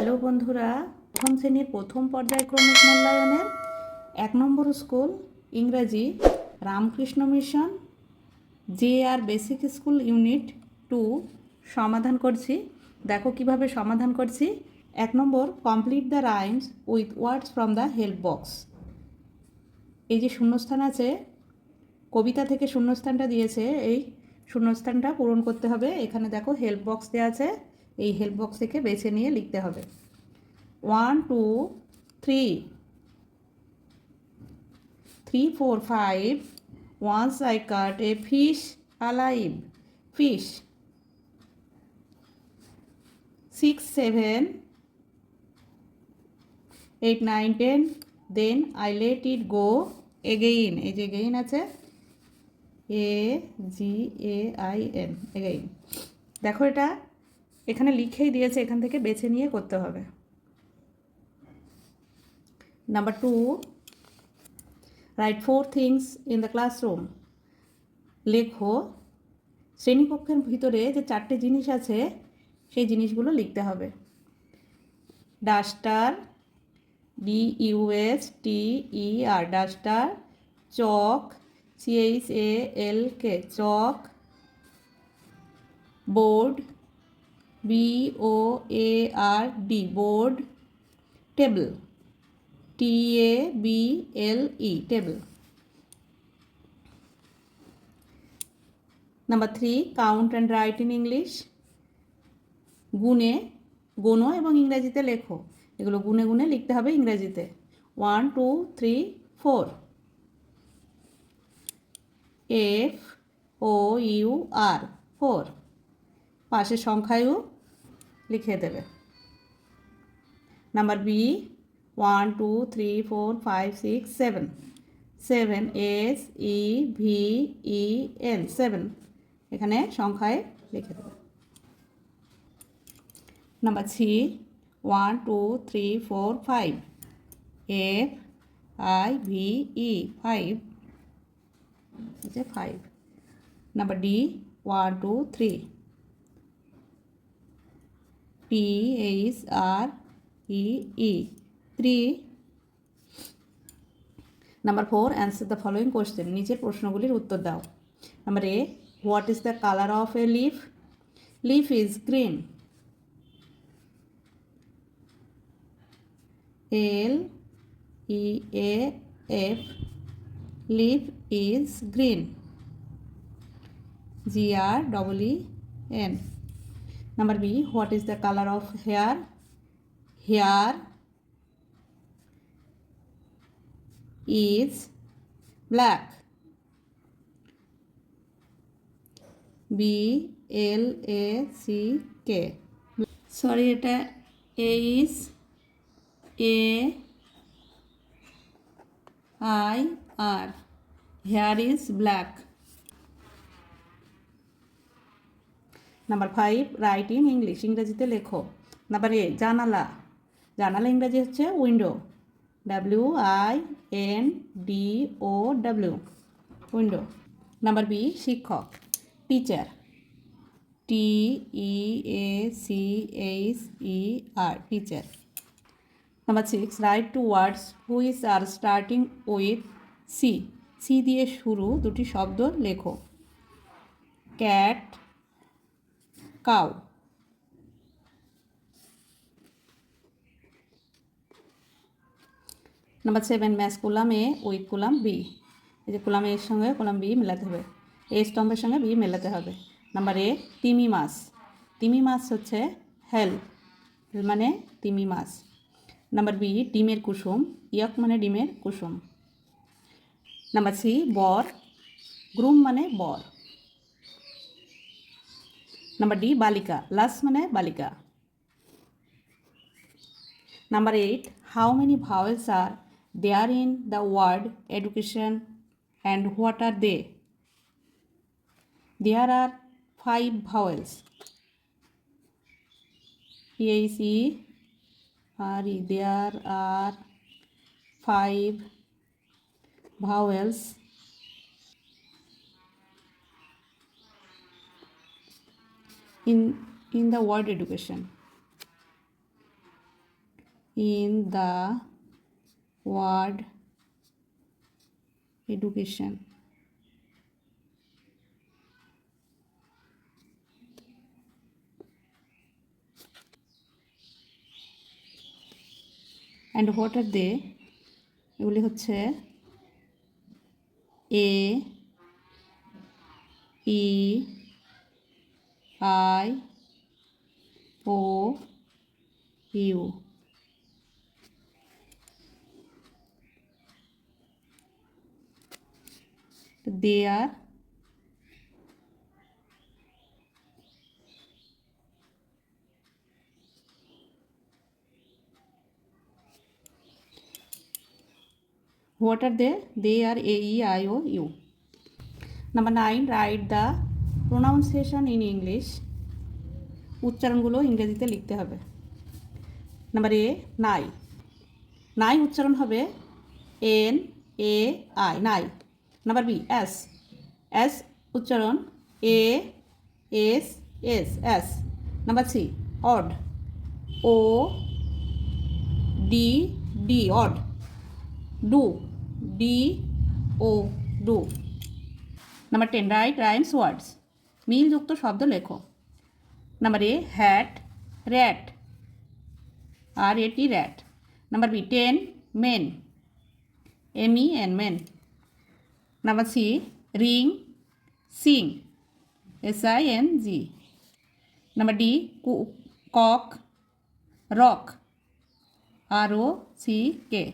Hello বন্ধুরা, প্রথম শ্রেণির প্রথম পর্যায়ক্রমিক মূল্যায়নের এক নম্বর স্কুল ইংরাজি Ramakrishna mission J R basic school unit two সমাধান করছি। দেখো কীভাবে সমাধান করছি। এক নম্বর, complete the rhymes with words from the help box. এই যে শূন্যস্থান আছে, কবিতা থেকে শূন্যস্থানটা দিয়েছে, এই শূন্যস্থানটা পূরণ করতে হবে। এখানে দেখো হেল্প বক্স দেওয়া আছে। এই হেল্প বক্স থেকে বেছে নিয়ে লিখতে হবে। One two three three four five once I caught a fish alive fish six seven eight nine ten then I let it go again এই যে এগেইন আছে। A G A I N again দেখো এটা এখানে লিখেই দিয়েছে, এখান থেকে বেছে নিয়ে করতে হবে। Number two write four things in the classroom লেখো, শ্রেণীকক্ষের ভিতরে যে চারটে জিনিস আছে, সেই জিনিসগুলো লিখতে হবে। Duster D U S T E R duster, chalk C H A L K chalk, board B O A R D board table T A B L E table number three count and write in English গুনে গোনো এবং ইংরেজিতে লেখো এগুলো গুনে গুনে লিখতে হবে ইংরেজিতে one two three four F O U R four পাশের সংখ্যায়ও লিখে দেবে। Number B one two three four five six seven seven S E V E N seven এখানে সংখ্যায় লিখে দেবে। Number C one two three four five F I V E five five number D one two three T H R E E three number four answer the following question নিচের প্রশ্নগুলির উত্তর দাও। Number A what is the colour of a leaf leaf is green L E A F leaf is green G R double E N Number B, what is the color of hair? Hair is black. B L A C K. Sorry এটা H A I R hair is black number five write in English ইংরেজিতে লেখো। Number A জানালা। জানালা ইংরেজি হচ্ছে window W I N D O W window number B শিক্ষক। Teacher T E A C H E R teacher number six write two words which are starting with C C দিয়ে শুরু দুটি শব্দ লেখো। Cat cow. Number seven match column A with column B. এই যে column এর সঙ্গে column B মেলাতে হবে। এ স্তম্ভের সঙ্গে বি মেলাতে হবে। নাম্বার এ, তিমি মাছ। তিমি মাছ হচ্ছে হেল মানে তিমি মাছ। নাম্বার বি, ডিমের কুসুম। ইয়ক মানে ডিমের কুসুম। নাম্বার সি, বর। গ্রুম মানে বর। নাম্বার ডি বালিকা লাস মানে বালিকা number eight how many vowels are there in the word education and what are they there are five vowels H E R E there are five vowels in in the word education in the word education and what are they এগুলি হচ্ছে A E I owe you they are what are they they are a e i o u number 9 write the pronunciation in English উচ্চারণগুলো ইংরেজিতে লিখতে হবে। Number A নাই। নাই উচ্চারণ হবে N A I নাই। নাম্বার বি এস এস উচ্চারণ এ S S S number C odd O D D odd do D O do number ten write rhymes words মিলযুক্ত শব্দ লেখো। নাম্বার এ হ্যাট র্যাট আর এটি rat number B ten men M N men number C ring sing S I N G number D cock rock R O C K